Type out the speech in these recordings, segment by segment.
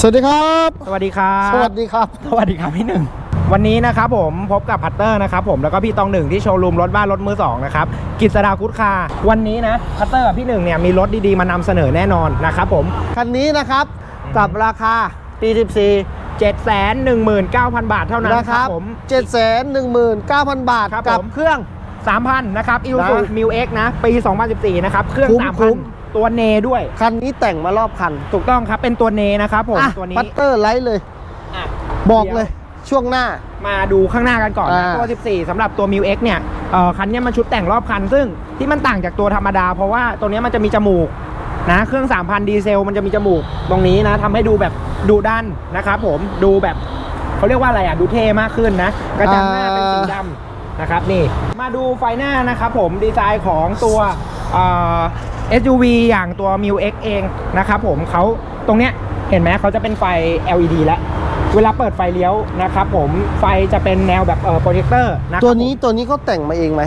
สวัสดีครับ สวัสดีครับสวัสดีครับ สวัสดีครับพี่หนึ่ง วันนี้นะครับผมพบกับพัตเตอร์นะครับผมแล้วก็พี่ตองหนึ่งที่โชว์รูมรถบ้านรถมือสองนะครับกิษดาคุดคาร์วันนี้นะพัตเตอร์กับพี่หนึ่งเนี่ยมีรถดีๆมานำเสนอแน่นอนนะครับผมคันนี้นะครับกับราคาปี14 719,000 บาทเท่านั้นนะคครัรับบผม719,000 บาทครับกับผมเครื่อง 3,000 นะครับอิ l ซูนะมิวเอ็กนะ ปี 2014 นะครับ เครื่องคุ้มคุ้ม3,000 ตัวเนด้วย คันนี้แต่งมารอบคันถูกต้องครับเป็นตัวเนนะครับผมอะตัวนี้พัตเตอร์ไลท์เลยอะบอกเลยช่วงหน้ามาดูข้างหน้ากันก่อนนะอ่าตัว 14สำหรับตัว m ิว X เนี่ยเอ่อคันเนี้ยมันชุดแต่งรอบคัน ซึ่งที่มันต่างจากตัวธรรมดา เพราะว่าตัวเนี้ยมันจะมีจมูกนะเครื่อง 3,000 ดีเซล มันจะมีจมูกตรงนี้นะทำให้ดูแบบดูด้านนะครับผมดูแบบเขาเรียกว่าอะไรอะดูเท่มากขึ้นนะ กระจังหน้าเป็นสีดำนะครับนี่มาดูไฟหน้านะครับผมดีไซน์ของตัวเอ่อ SUV อย่างตัว m ิว X เองนะครับผมเขาตรงเนี้ยเห็นไหมเขาจะเป็นไฟ LED แล้วเวลาเปิดไฟเลี้ยวนะครับผมไฟจะเป็นแนวแบบเออโปรเจคเตอร์นะตัวนี้ตัวนี้เขาแต่งมาเองไหม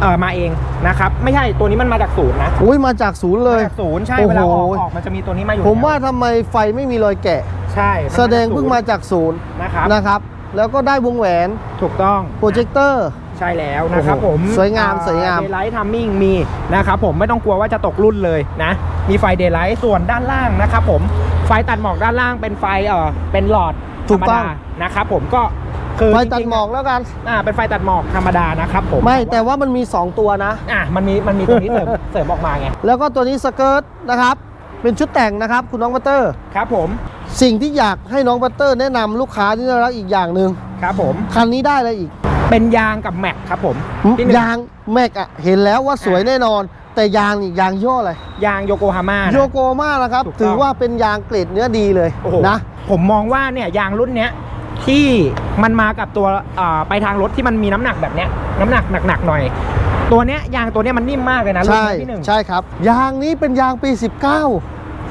เออมาเองนะครับไม่ใช่ตัวนี้มันมาจากศูนย์นะอุ้ยมาจากศูนย์เลยมาจากศูนย์ใช่โอ้โหเวลาออกออกมันจะมีตัวนี้มาอยู่ ผมว่าแล้วทำไมไฟไม่มีรอยแกะ ใช่นแสดงเพิ่งมาจากศูนย์นะครับนะครับ แล้วก็ได้วงแหวนถูกต้องโปรเจคเตอร์ ใช่แล้วนะครับผมสวยงามสวยงามเดย์ไลท์ทัมมิ่งมีนะครับผมไม่ต้องกลัวว่าจะตกรุ่นเลยนะ มีไฟเดย์ไลท์ส่วนด้านล่างนะครับผมไฟตัดหมอกด้านล่างเป็นไฟเออเป็นหลอดธถูรกรมต้องดานะครับผมก็คือไฟตัดจริงๆหมอกแล้วกัน อ่า เป็นไฟตัดหมอกธรรมดานะครับผม ไม่ แต่ว่ามันมี 2 ตัวนะ อะมันมี มันมีตัวนี้เสริม เสริมออกมาไง แล้วก็ตัวนี้สเกิร์ตนะครับ เป็นชุดแต่งนะครับ คุณน้องบัตเตอร์ ครับผม สิ่งที่อยากให้น้องบัตเตอร์แนะนำลูกค้าที่น่ารักอีกอย่างหนึ่งครับผม คันนี้ได้อะไรอีก เป็นยางกับแม็กครับผมที่หนึ่งยางแม็กอะเห็นแล้วว่าสวยแน่นอน แต่ยางนี่ยางยี่ห้ออะไรยางโยโกฮาม่านะ โยโกมานะครับ ถูกต้อง ถือว่าเป็นยางเกรดเนื้อดีเลยโอ้โหนะ ผมมองว่าเนี่ยยางรุ่นเนี้ยที่มันมากับตัวอ่าไปทางรถที่มันมีน้ำหนักแบบเนี้ยน้ำหนักหนักๆหน่อย ตัวเนี้ยยางตัวเนี้ยมันนิ่มมากเลยนะรุ่นใช่นี้ที่หนึ่งใช่ครับ ยางนี้เป็นยางปี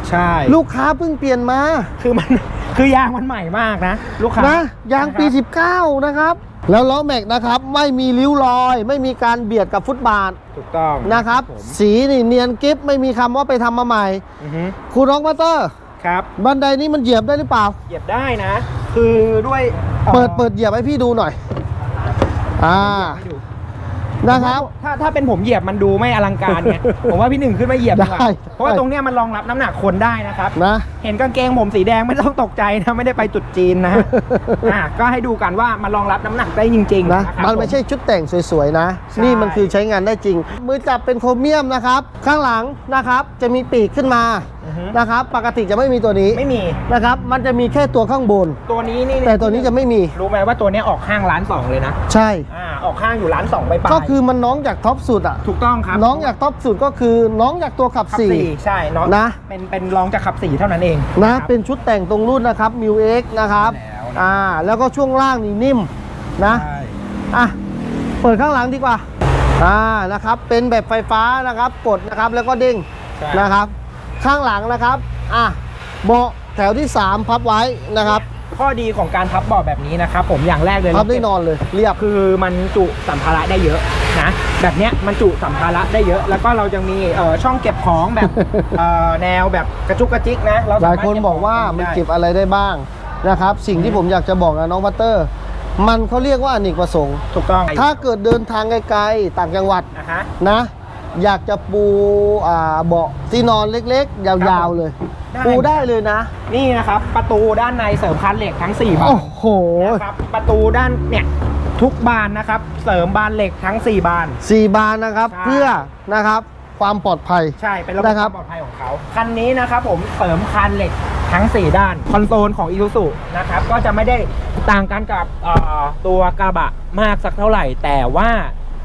ใช่19 ลูกค้าเพิ่งเปลี่ยนมาคือมันคือยางมันใหม่มากนะ ลูกค้านะยางปีนะครับ19 นะครับ แล้วล้อแม็กนะครับไม่มีริ้วรอย ไม่มีการเบียดกับฟุตบาทถูกต้องนะครับ ผมสีนี่เนียนกิฟไม่มีคำว่าไปทำมาใหม่ อือฮึคุณน้องบัตเตอร์ ครับ บันไดนี้มันเหยียบได้หรือเปล่า เหยียบได้นะ คือด้วยอ่อเปิดเปิดเหยียบให้พี่ดูหน่อย อ่า ให้ดู นะครับ ถ้าถ้าเป็นผมเหยียบมันดูไม่อลังการไง ผมว่าพี่หนึ่งขึ้นมาเหยียบดีกว่าได้เพราะว่าตรงเนี้ยมันรองรับน้ำหนักคนได้นะครับ นะ เห็นกางเกงผมสีแดงไม่ต้องตกใจนะไม่ได้ไปจุดจีนนะฮะ อะก็ให้ดูกันว่ามันรองรับน้ำหนักได้จริงๆนะ ครับมันไม่ใช่ชุดแต่งสวยๆนะ ใช่นี่มันคือใช้งานได้จริง มือจับเป็นโครเมียมนะครับ ข้างหลังนะครับจะมีปีกขึ้นมาอือฮึนะครับ ปกติจะไม่มีตัวนี้ไม่มีนะครับ มันจะมีแค่ตัวข้างบน ตัวนี้นี่แต่ตัวนี้จะไม่มี รู้ไหมว่าตัวเนี้ยออกห้างร้านสองเลยนะ ใช่ อ่า ออกห้างอยู่ร้านสองไปปลายก็คือมันน้องจากท็อปสุดอะ ถูกต้องครับน้องจากท็อปสุดก็คือน้องจากตัวขับขับสี่ สี่ใช่เนาะนะ เป็นเป็นรองจากขับสี่เท่านั้นเองนะ ครับ เป็นชุดแต่งตรงรุ่นนะครับมิวเอ็กนะครับ แล้วนะ อ่า แล้วก็ช่วงล่างนี่นิ่มนะ ใช่อะ เปิดข้างหลังดีกว่า อ่า นะครับ เป็นแบบไฟฟ้านะครับ กดนะครับ แล้วก็เด้ง ใช่นะครับ ข้างหลังนะครับ อะ เบาะแถวที่ 3 พับไว้นะครับ ข้อดีของการพับเบาะแบบนี้นะครับผมอย่างแรกเลยพับได้นอนเลยเรียบคือมันจุสัมภาระได้เยอะนะแบบเนี้ยมันจุสัมภาระได้เยอะ แล้วก็เรายังมีเอ่อช่องเก็บของแบบเอ่อแนวแบบกระจุกกระจิกนะเราหสลายมรถคนบอกว่าขงมันได้เก็บอะไรได้บ้างนะครับ สิ่งที่ผมอยากจะบอกนะน้องพัตเตอร์ มันเขาเรียกว่าอเนกประสงค์ถูกต้องถ้าเกิดเดินทางไกลๆต่างจังหวัดนะฮะนะ อยากจะปูอ่าเบาะที่นอนเล็กๆยาวๆเลยได้ปูได้เลยนะ นี่นะครับ ประตูด้านในเสริมคันเหล็กทั้ง4บาโอ้นโห นะครับประตูด้านเนี่ยทุกบานนะครับ เสริมบานเหล็กทั้ง 4 บาน สี่บานนะครับใช่ เพื่อนะครับความปลอดภัย ใช่ เป็นระบบนะคครับวามปลอดภัยของเขา คันนี้นะครับผมเสริมคานเหล็กทั้ง 4 ด้าน คอนโซลของ i s u z u นะครับ ก็จะไม่ได้ต่างกันกับเอ่อตัวกระบะมากสักเท่าไหร่ แต่ว่า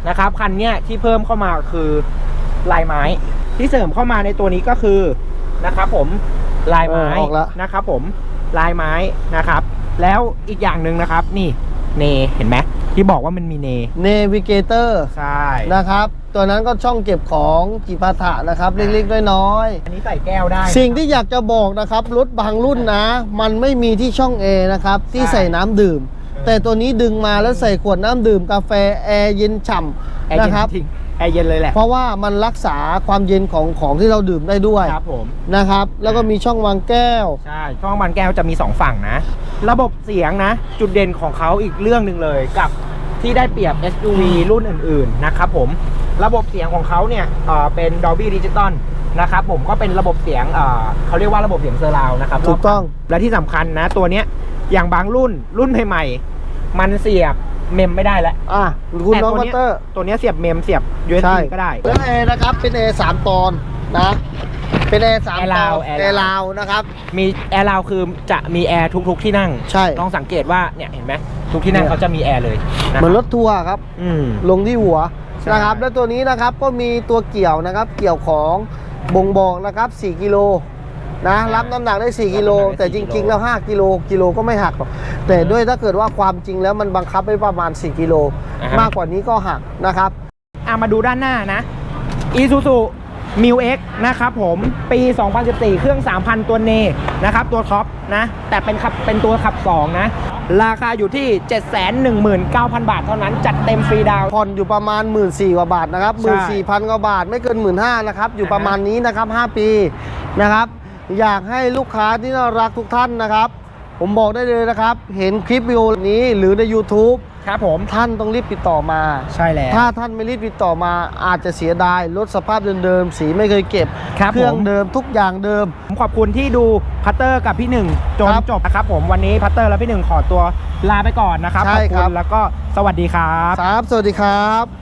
นะครับคันเนี้ยที่เพิ่มเข้ามาคือลายไม้ที่เสริมเข้ามาในตัวนี้ก็คือนะครับผมลายไม้เออออกแล้วนะครับผมลายไม้นะครับ แล้วอีกอย่างหนึ่งนะครับ นี่เนเห็นไหมที่บอกว่ามันมีเนเนวิเกเตอร์ใช่นะครับ ตัวนั้นก็ช่องเก็บของจิปาถะนะครับ เล็กๆน้อยอันนี้ใส่แก้วได้ๆสิ่งที่อยากจะบอกนะครับ รถบางรุ่นนะ มันไม่มีที่ช่องแอร์นะครับ ที่ใส่น้ำดื่ม แต่ตัวนี้ดึงมาแล้วใส่ขวดน้ำดื่มกาแฟแอร์เย็นฉ่แอร์ำเย็นะครับจริงแอร์เย็นเลยแหละเพราะว่ามันรักษาความเย็นของของที่เราดื่มได้ด้วยครับผมนะครับ แล้วก็มีช่องวางแก้วใช่ช่องบานแก้วจะมี 2 ฝั่งนะ ระบบเสียงนะ จุดเด่นของเขาอีกเรื่องหนึ่งเลยกับ ที่ได้เปรียบ SUV รุ่นอื่นๆนะครับผมระบบเสียงของเขาเนี่ยเอ่อเป็น Dolby Digital นะครับผมก็เป็นระบบเสียงเอ่อเขาเรียกว่าระบบเสียงเซอร์ราวนะครับถูกต้องและที่สำคัญนะตัวเนี้ยอย่างบางรุ่นรุ่นใหม่ๆมันเสียบเมมไม่ได้แล้วอะคุณแต่น้องตัวพัตเนี้ยเตอร์ตัวเนี้ยเสียบเมมเสียบ USB ใช่ก็ได้แล้วแอร์นะครับเป็นแอร์สามตอนนะ เป็นแอร์สามแอร์ตอลาวนแอร์ลาวแอร์ลาวนะครับ มีแอร์ราวคือจะมีแอร์ทุกๆที่นั่งใช่ลองสังเกตว่าเนี่ยเห็นไหม ทุกที่นั่งเนี่ยเขาจะมีแอร์เลยนะเหมือนรถทัวร์ครับ อืม ลงที่หัวใช่ นะครับ แล้วตัวนี้นะครับก็มีตัวเกี่ยวนะครับ เกี่ยวของบ่งบอกนะครับ 4 กิโลนะรับน้ำหนักได้ 4 กิโล แต่จริง ๆ แล้ว 5 กิโลกิโลก็ไม่หักหรอกแต่ด้วยถ้าเกิดว่าความจริงแล้วมันบังคับไว้ประมาณ 4 กิโล อ่าฮะ มากกว่านี้ก็หักนะครับ อะมาดูด้านหน้านะ Isuzu m i l X นะครับผม ปี 2014 เครื่อง 3,000 ตัวเนนะครับ ตัวท็อปนะ แต่เป็นขับเป็นตัวขับ 2 นะ ราคาอยู่ที่ 719,000 บาทเท่านั้น จัดเต็มฟรีดาวน์ผ่อนอยู่ประมาณ 1 4ื่นกว่าบาทนะครับใช่1 4 0 0 0กว่าบาทไม่เกิน 1 5ื่นนะครับ อยู่ประมาณนี้นะครับ 5 ปีนะครับ อยากให้ลูกค้าที่น่ารักทุกท่านนะครับ ผมบอกได้เลยนะครับ เห็นคลิปวิดีโอนี้หรือใน YouTube ครับผมท่านต้องรีบติดต่อมา ใช่แล้ว ถ้าท่านไม่รีบติดต่อมาอาจจะเสียดายรถสภาพเดิมๆสีไม่เคยเก็บ ครับเครื่องผม เดิมทุกอย่างเดิม ผมขอบคุณที่ดูพัตเตอร์กับพี่หนึ่งจนครับจบนะครับผมวันนี้พัตเตอร์และพี่หนึ่งขอตัวลาไปก่อนนะครับใช่ขอบครัคุบ ณแล้วก็สวัสดีครับ ครับ สวัสดีครับ